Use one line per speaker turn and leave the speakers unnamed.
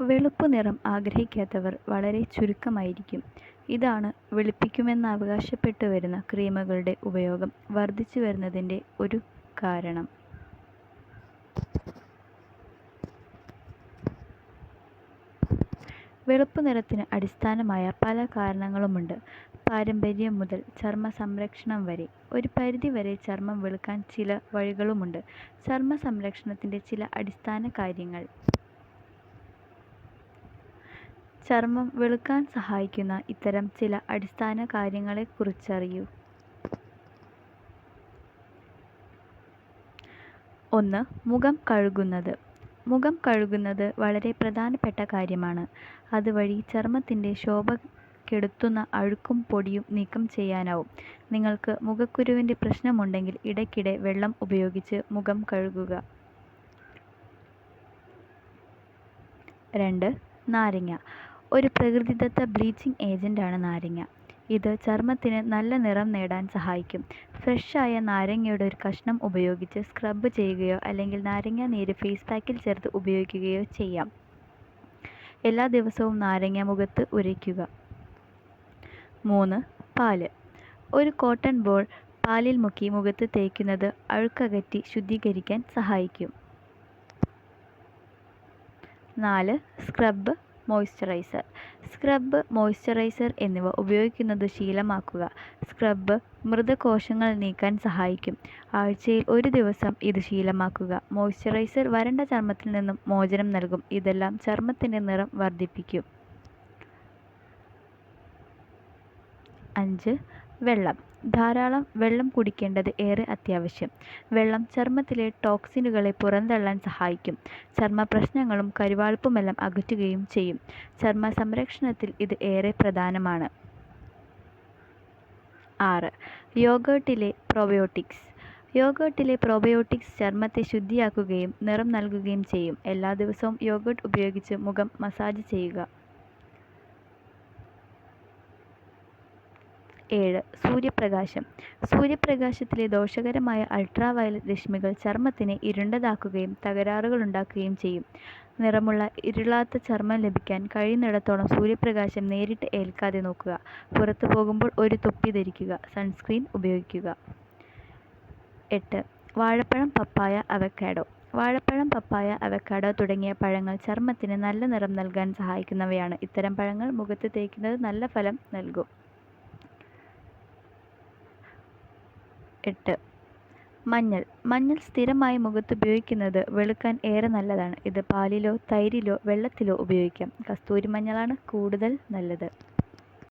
വെളുപ്പ് നിറം ആഗ്രഹിക്കാത്തവർ വളരെ ചുരുക്കമായിരിക്കും. ഇതാണ് വെളുപ്പിക്കുമെന്നവകാശപ്പെട്ടു വരുന്ന ക്രീമുകളുടെ ഉപയോഗം വർദ്ധിച്ചു വരുന്നതിന്റെ ഒരു കാരണം. വെളുപ്പ് നിറത്തിന് അടിസ്ഥാനമായ പല കാരണങ്ങളുമുണ്ട്. പാരമ്പര്യം മുതൽ ചർമ്മ സംരക്ഷണം വരെ. ഒരു പരിധി വരെ ചർമ്മം വെളുക്കാൻ ചില വഴികളുമുണ്ട്. ചർമ്മ സംരക്ഷണത്തിന്റെ ചില അടിസ്ഥാന കാര്യങ്ങൾ. ചർമ്മം വെളുക്കാൻ സഹായിക്കുന്ന ഇത്തരം ചില അടിസ്ഥാന കാര്യങ്ങളെക്കുറിച്ചറിയൂ. ഒന്ന്. മുഖം കഴുകുന്നത്. മുഖം കഴുകുന്നത് വളരെ പ്രധാനപ്പെട്ട കാര്യമാണ്. അതുവഴി ചർമ്മത്തിന്റെ ശോഭ കെടുത്തുന്ന അഴുക്കും പൊടിയും നീക്കം ചെയ്യാനാവും. നിങ്ങൾക്ക് മുഖക്കുരുവിന്റെ പ്രശ്നമുണ്ടെങ്കിൽ ഇടയ്ക്കിടെ വെള്ളം ഉപയോഗിച്ച് മുഖം കഴുകുക. രണ്ട്. നാരങ്ങ. ഒരു പ്രകൃതിദത്ത ബ്ലീച്ചിങ് ഏജന്റാണ് നാരങ്ങ. ഇത് ചർമ്മത്തിന് നല്ല നിറം നേടാൻ സഹായിക്കും. ഫ്രഷായ നാരങ്ങയുടെ ഒരു കഷണം ഉപയോഗിച്ച് സ്ക്രബ് ചെയ്യുകയോ അല്ലെങ്കിൽ നാരങ്ങ നീര് ഫേസ് പാക്കിൽ ചേർത്ത് ഉപയോഗിക്കുകയോ ചെയ്യാം. എല്ലാ ദിവസവും നാരങ്ങ മുഖത്ത് ഉരയ്ക്കുക. മൂന്ന്. പാൽ. ഒരു കോട്ടൺ ബോൾ പാലിൽ മുക്കി മുഖത്ത് തേയ്ക്കുന്നത് അഴുക്കകറ്റി ശുദ്ധീകരിക്കാൻ സഹായിക്കും. നാല്. Scrub, moisturiser. സ്ക്രബ്, മോയ്സ്ചറൈസർ എന്നിവ ഉപയോഗിക്കുന്നത് ശീലമാക്കുക. സ്ക്രബ് മൃതകോശങ്ങൾ നീക്കാൻ സഹായിക്കും. ആഴ്ചയിൽ ഒരു ദിവസം ഇത് ശീലമാക്കുക. മോയ്സ്ചറൈസർ വരണ്ട ചർമ്മത്തിൽ നിന്നും മോചനം നൽകും. ഇതെല്ലാം ചർമ്മത്തിന്റെ നിറം വർദ്ധിപ്പിക്കും അഞ്ച്. വെള്ളം. ധാരാളം വെള്ളം കുടിക്കേണ്ടത് ഏറെ അത്യാവശ്യം. വെള്ളം ചർമ്മത്തിലെ ടോക്സിനുകളെ പുറന്തള്ളാൻ സഹായിക്കും. ചർമ്മ ചർമ്മപ്രശ്നങ്ങളും കരുവാളിപ്പുമെല്ലാം അകറ്റുകയും ചെയ്യും. ചർമ്മ സംരക്ഷണത്തിൽ ഇത് ഏറെ പ്രധാനമാണ്. ആറ്. യോഗേർട്ടിലെ പ്രോബയോട്ടിക്സ്. യോഗേർട്ടിലെ പ്രോബയോട്ടിക്സ് ചർമ്മത്തെ ശുദ്ധിയാക്കുകയും നിറം നൽകുകയും ചെയ്യും. എല്ലാ ദിവസവും യോഗേർട്ട് ഉപയോഗിച്ച് മുഖം മസാജ് ചെയ്യുക. ഏഴ്. സൂര്യപ്രകാശം. സൂര്യപ്രകാശത്തിലെ ദോഷകരമായ അൾട്രാവയലറ്റ് രശ്മികൾ ചർമ്മത്തിനെ ഇരുണ്ടതാക്കുകയും തകരാറുകളുണ്ടാക്കുകയും ചെയ്യും. നിറമുള്ള ഇരുളാത്ത ചർമ്മം ലഭിക്കാൻ കഴിയുന്നിടത്തോളം സൂര്യപ്രകാശം നേരിട്ട് ഏൽക്കാതെ നോക്കുക. പുറത്തു പോകുമ്പോൾ ഒരു തൊപ്പി ധരിക്കുക. സൺസ്ക്രീൻ ഉപയോഗിക്കുക. എട്ട്. വാഴപ്പഴം പപ്പായ അവക്കാഡോ. വാഴപ്പഴം പപ്പായ അവക്കാഡോ തുടങ്ങിയ പഴങ്ങൾ ചർമ്മത്തിന് നല്ല നിറം നൽകാൻ സഹായിക്കുന്നവയാണ്. ഇത്തരം പഴങ്ങൾ മുഖത്ത് തേക്കുന്നത് നല്ല ഫലം നൽകും. എട്ട്. മഞ്ഞൾ. മഞ്ഞൾ സ്ഥിരമായി മുഖത്ത് ഉപയോഗിക്കുന്നത് വെളുക്കാൻ ഏറെ നല്ലതാണ്. ഇത് പാലിലോ തൈരിലോ വെള്ളത്തിലോ ഉപയോഗിക്കാം. കസ്തൂരി മഞ്ഞളാണ് കൂടുതൽ നല്ലത്.